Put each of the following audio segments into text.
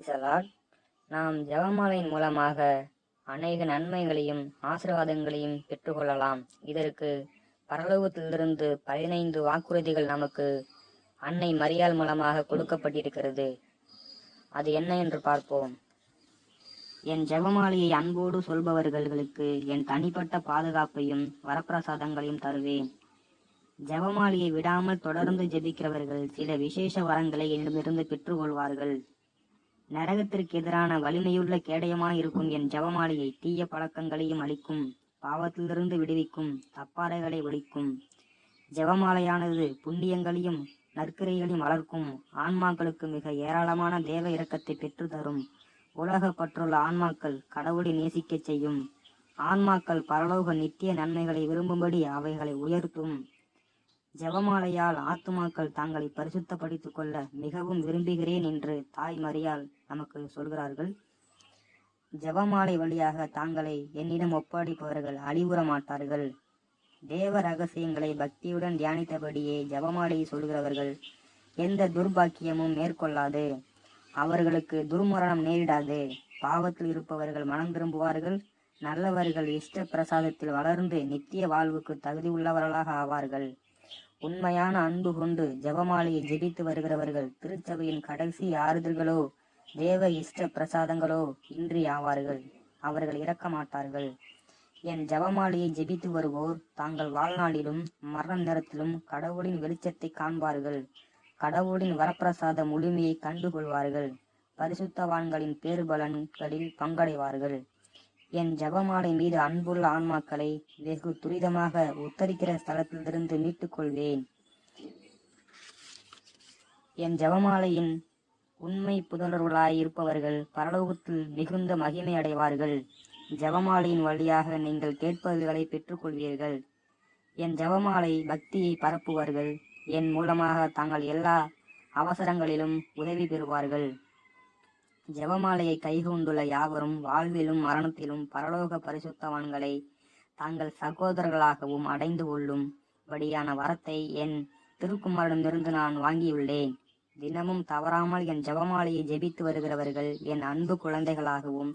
இதனால் நாம் ஜெபமாலையின் மூலமாக அநேக நன்மைகளையும் ஆசீர்வாதங்களையும் பெற்றுக்கொள்ளலாம். இதற்கு பரலோகத்திலிருந்து பதினைந்து வாக்குறுதிகள் நமக்கு அன்னை மரியாள் மூலமாக கொடுக்கப்பட்டிருக்கிறது. அது என்ன என்று பார்ப்போம். என் ஜெபமாலையை அன்போடு சொல்பவர்களுக்கு என் தனிப்பட்ட பாதுகாப்பையும் வரப்பிரசாதங்களையும் தருவேன். ஜெபமாலையை விடாமல் தொடர்ந்து ஜெபிக்கிறவர்கள் சில விசேஷ வரங்களை என்னிடமிருந்து பெற்றுக்கொள்வார்கள். நரகத்திற்கு எதிரான வலிமையுள்ள கேடயமாய் இருக்கும் என் ஜெபமாலையை தீய பழக்கங்களையும் அளிக்கும் பாவத்திலிருந்து விடுவிக்கும் தப்பாறைகளை ஒழிக்கும். ஜெபமாலையானது புண்ணியங்களையும் நற்கிரைகளையும் வளர்க்கும் ஆன்மாக்களுக்கு மிக ஏராளமான தேவ இரக்கத்தை பெற்று தரும். உலக பற்றுள்ள ஆன்மாக்கள் கடவுளை நேசிக்கச் செய்யும். ஆன்மாக்கள் பரலோக நித்திய நன்மைகளை விரும்பும்படி அவைகளை உயர்த்தும். ஜெபமாலையால் ஆத்துமாக்கள் தங்களை பரிசுத்தப்படுத்திக் கொள்ள மிகவும் விரும்புகிறேன் என்று தாய் மறியாள் நமக்கு சொல்கிறார்கள் ஜெபமாலை வழியாக தாங்களை என்னிடம் ஒப்படைப்பவர்கள் அழிவுற மாட்டார்கள் தேவ ரகசியங்களை பக்தியுடன் தியானித்தபடியே ஜெபமாலை சொல்கிறவர்கள் எந்த துர்பாக்கியமும் மேற்கொள்ளாது. அவர்களுக்கு துர்மரணம் நேரிடாது. பாவத்தில் இருப்பவர்கள் மனம் திரும்புவார்கள். நல்லவர்கள் இஷ்ட பிரசாதத்தில் வளர்ந்து நித்திய வாழ்வுக்கு தகுதி உள்ளவர்களாக ஆவார்கள். உண்மையான அன்பு கொண்டு ஜெபமாலையை ஜெபித்து வருகிறவர்கள் திருச்சபையின் கடைசி ஆறுதல்களோ தேவ இஷ்ட பிரசாதங்களோ இன்றி ஆவார்கள் அவர்கள் இறக்க மாட்டார்கள் என் ஜெபமாலையை ஜெபித்து வருவோர் தாங்கள் வாழ்நாளிலும் மரண நேரத்திலும் கடவுளின் வெளிச்சத்தை காண்பார்கள். கடவுளின் வரப்பிரசாத முழுமையை கண்டுகொள்வார்கள். பரிசுத்தவான்களின் பேருபலன்களில் பங்கடைவார்கள். என் ஜெபமாலை மீது அன்புள்ள ஆன்மாக்களை வெகு துரிதமாக உத்தரிக்கிற ஸ்தலத்திலிருந்து மீட்டுக் கொள்வேன் என் ஜெபமாலையின் உண்மை புதல்வர்களாய் இருப்பவர்கள் பரலோகத்தில் மிகுந்த மகிமை அடைவார்கள். ஜெபமாலையின் வழியாக நீங்கள் கேட்பவர்களை பெற்றுக்கொள்வீர்கள். என் ஜெபமாலை பக்தியை பரப்புவார்கள். என் மூலமாக தாங்கள் எல்லா அவசரங்களிலும் உதவி பெறுவார்கள். ஜெபமாலையை கைகொண்டுள்ள யாவரும் வாழ்விலும் மரணத்திலும் பரலோக பரிசுத்தவான்களை தாங்கள் சகோதரர்களாகவும் அடைந்து கொள்ளும் படியான வரத்தை என் திருக்குமாரிடமிருந்து நான் வாங்கியுள்ளேன். தினமும் தவறாமல் என் ஜபமாலையை ஜெபித்து வருகிறவர்கள் என் அன்பு குழந்தைகளாகவும்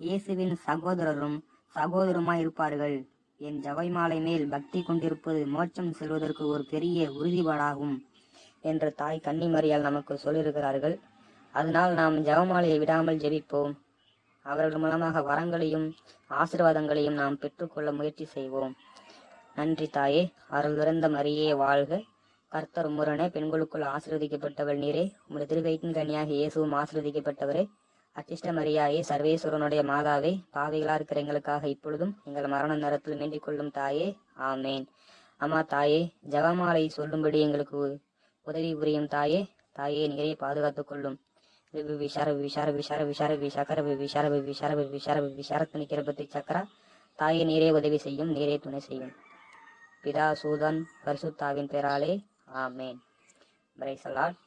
இயேசுவின் சகோதரரும் சகோதரமாய் இருப்பார்கள் என் ஜெபமாலை மேல் பக்தி கொண்டிருப்பது மோட்சம் செல்வதற்கு ஒரு பெரிய உறுதிபாடாகும் என்று தாய் கன்னிமரியால் நமக்கு சொல்லியிருக்கிறார்கள். அதனால் நாம் ஜெபமாலையை விடாமல் ஜெபிப்போம். அவர்கள் மூலமாக வரங்களையும் ஆசீர்வாதங்களையும் நாம் பெற்றுக்கொள்ள முயற்சி செய்வோம். நன்றி தாயே அருள் நிறைந்த மரியே வாழ்க. கர்த்தர் முரணே பெண்களுக்குள் ஆசிர்வதிக்கப்பட்டவள் நீரே உமது திருவயிற்றின் கனியாக இயேசுவும் ஆசீர்வதிக்கப்பட்டவரே அச்சிஷ்ட மரியாயே சர்வேஸ்வரனுடைய மாதாவே பாவைகளா இருக்கிற எங்களுக்காக இப்பொழுதும் எங்கள் மரண நேரத்தில் வேண்டிக் கொள்ளும் தாயே ஆமேன் அம்மா தாயே ஜவமாலை சொல்லும்படி எங்களுக்கு உதவி புரியும் தாயே தாயே நீரே பாதுகாத்துக் கொள்ளும் விசார விசார விசார விசார விசார விசார விசார விசார துணிக்கிற சக்கரா தாயை நீரே உதவி செய்யும் நீரே துணை செய்யும் பிதா சூதன் பரிசுத்தாவின் பெயராலே ஆமேன். பிரைசலாட்